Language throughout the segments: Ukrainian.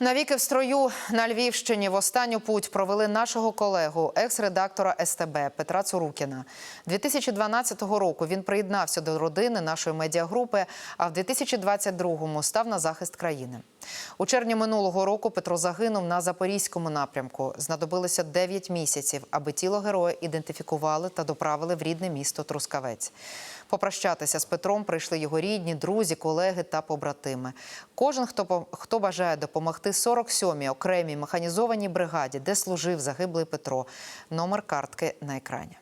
Навіки в строю на Львівщині в останню путь провели нашого колегу, екс-редактора СТБ Петра Цурукіна. 2012 року він приєднався до родини нашої медіагрупи, а в 2022-му став на захист країни. У червні минулого року Петро загинув на запорізькому напрямку. Знадобилося 9 місяців, аби тіло героя ідентифікували та доправили в рідне місто Трускавець. Попрощатися з Петром прийшли його рідні, друзі, колеги та побратими. Кожен, хто хто бажає допомогти 47-й окремій механізованій бригаді, де служив загиблий Петро. Номер картки на екрані.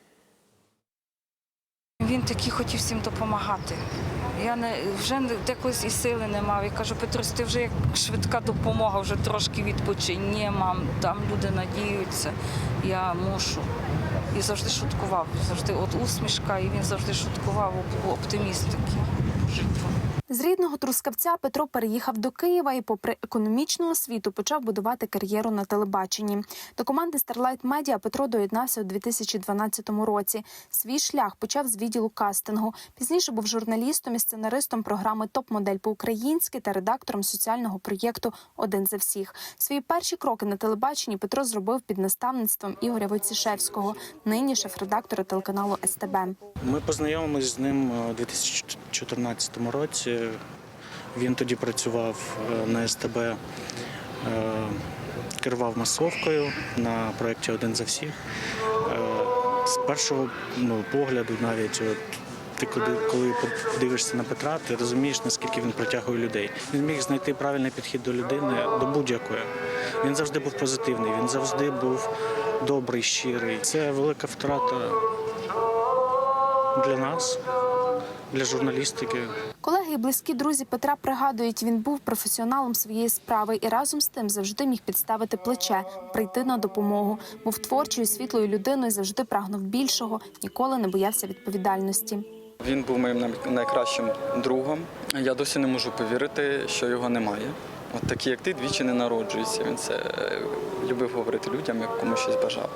Він такий хотів всім допомагати. Я не вже декось і сили не мав. Я кажу, Петрусь, ти вже як швидка допомога, вже трошки відпочинь. Ні, мам, там люди надіються, я мушу. І завжди шуткував. Завжди от усмішка, і він завжди шуткував, оп- оптиміст такий по. З рідного Трускавця Петро переїхав до Києва і, попри економічну освіту, почав будувати кар'єру на телебаченні. До команди Starlight Media Петро доєднався у 2012 році. Свій шлях почав з відділу кастингу. Пізніше був журналістом і сценаристом програми Топ-модель по-українськи та редактором соціального проєкту Один за всіх. Свої перші кроки на телебаченні Петро зробив під наставництвом Ігоря Войцішевського, нині шеф-редактора телеканалу СТБ. Ми познайомилися з ним е, у 2014 році. Він тоді працював е, на СТБ, е, керував масовкою на проєкті Один за всіх. Е, З першого ну, погляду, навіть от, ти коли, коли дивишся на Петра, ти розумієш, наскільки він притягує людей. Він міг знайти правильний підхід до людини, до будь-якої. Він завжди був позитивний, він завжди був добрий, щирий. Це велика втрата для нас, для журналістики. Колеги і близькі друзі Петра пригадують, він був професіоналом своєї справи і разом з тим завжди міг підставити плече, прийти на допомогу. Був творчою, світлою людиною, завжди прагнув більшого, ніколи не боявся відповідальності. Він був моїм найкращим другом. Я досі не можу повірити, що його немає. От такі, як ти, двічі не народжуються. Він це е, любив говорити людям, як комусь щось бажав.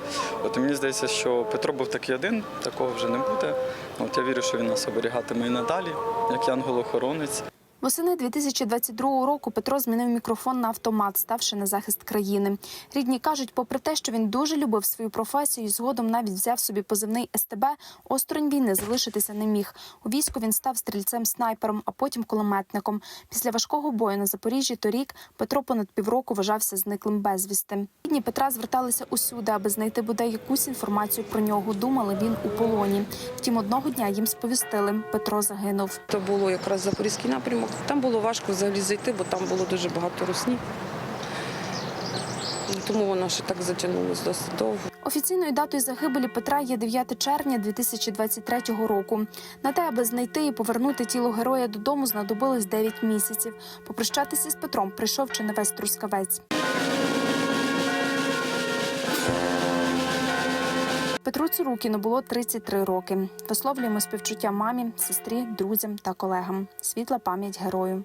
От мені здається, що Петро був такий один, такого вже не буде. От я вірю, що він нас оберігатиме і надалі, як янгол-охоронець. Восени 2022 року Петро змінив мікрофон на автомат, ставши на захист країни. Рідні кажуть, попри те, що він дуже любив свою професію, згодом навіть взяв собі позивний СТБ, осторонь війни залишитися не міг. У війську він став стрільцем-снайпером, а потім кулеметником. Після важкого бою на Запоріжжі торік Петро понад півроку вважався зниклим безвісти. Рідні Петра зверталися усюди, аби знайти бодай якусь інформацію про нього. Думали, він у полоні. Втім, одного дня їм сповістили, Петро загинув. То було якраз запорізький напрямок. Там було важко взагалі зайти, бо там було дуже багато русні. Тому воно ще так затягнулося досить довго. Офіційною датою загибелі Петра є 9 червня 2023 року. На те, аби знайти і повернути тіло героя додому, знадобилось 9 місяців. Попрощатися з Петром прийшов чи не весь трускавець. Петру Цурукіну було 33 роки. Висловлюємо співчуття мамі, сестрі, друзям та колегам. Світла пам'ять герою.